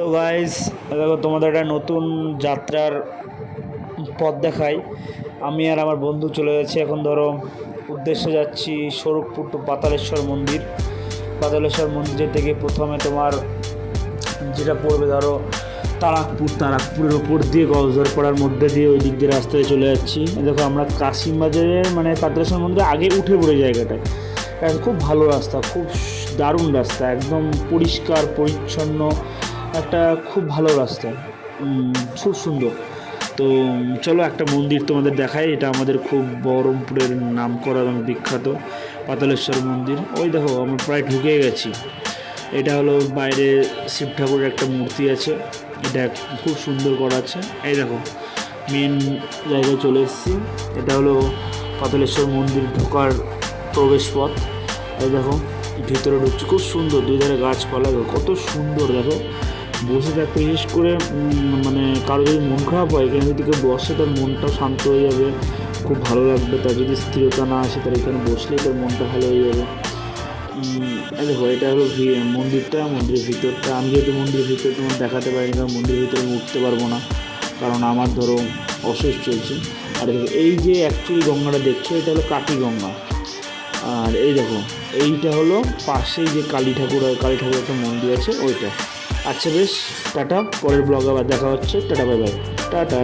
তো গাইস দেখো তোমাদের একটা নতুন যাত্রার পথ দেখাই। আমি আর আমার বন্ধু চলে যাচ্ছি, এখন ধরো উদ্দেশ্যে যাচ্ছি স্বরূপপুর টু পাতালেশ্বর মন্দির। পাতালেশ্বর মন্দির থেকে প্রথমে তোমার যেটা পড়বে ধরো তারাকপুর, তারাকপুরের ওপর দিয়ে গজরপাড়ার মধ্যে দিয়ে ওই দিক দিয়ে রাস্তায় চলে যাচ্ছি। দেখো আমরা কাশিমবাজারের মানে পাতালেশ্বর মন্দিরে আগে উঠে পড়ে জায়গাটায়। খুব ভালো রাস্তা, খুব দারুণ রাস্তা, একদম পরিষ্কার, পরিচ্ছন্ন। একটা খুব ভালো রাস্তা। খুব সুন্দর। তো চলো একটা মন্দির তোমাদের দেখাই। এটা আমাদের খুব বহরমপুরের নাম করা এবং বিখ্যাত পাতালেশ্বর মন্দির। ওই দেখো, আমরা প্রায় ঢুকে গেছি। এটা হলো বাইরে শিব ঠাকুরের একটা মূর্তি আছে। এটা খুব সুন্দর করা আছে। এই দেখো মেন জায়গায় চলে এসেছি। এটা হলো পাতালেশ্বর মন্দির ঢোকার প্রবেশ পথ এই দেখো, ভিতরে ঢুকছে। খুব সুন্দর, দুই ধারে গাছপালা। কত সুন্দর, দেখো। বসে থাকতে বিশেষ করে মানে কারও যদি মন খারাপ হয়, এখানে যদি কেউ বসে, তার মনটাও শান্ত হয়ে যাবে, খুব ভালো লাগবে। তার যদি স্থিরতা না আসে, তার এখানে বসলেই তার মনটা ভালো হয়ে যাবে। দেখো, এটা হলো ভি- মন্দিরটা, মন্দিরের ভিতরটা। আমি যেহেতু মন্দিরের ভিতরে তোমার দেখাতে পারিনি, কারণ মন্দিরের ভিতরে আমি উঠতে পারব না, কারণ আমার ধরো অসুখ চলছে। আর এই যে অ্যাকচুয়ালি গঙ্গাটা দেখছ, এটা হলো কাটি গঙ্গা। আর এই দেখো, এইটা হলো পাশেই যে কালী ঠাকুর কালী ঠাকুর একটা মন্দির আছে, ওইটা। আচ্ছা বেশ টাটা পরের ব্লগ আবার দেখা হচ্ছে। Tata bye bye. টাটা।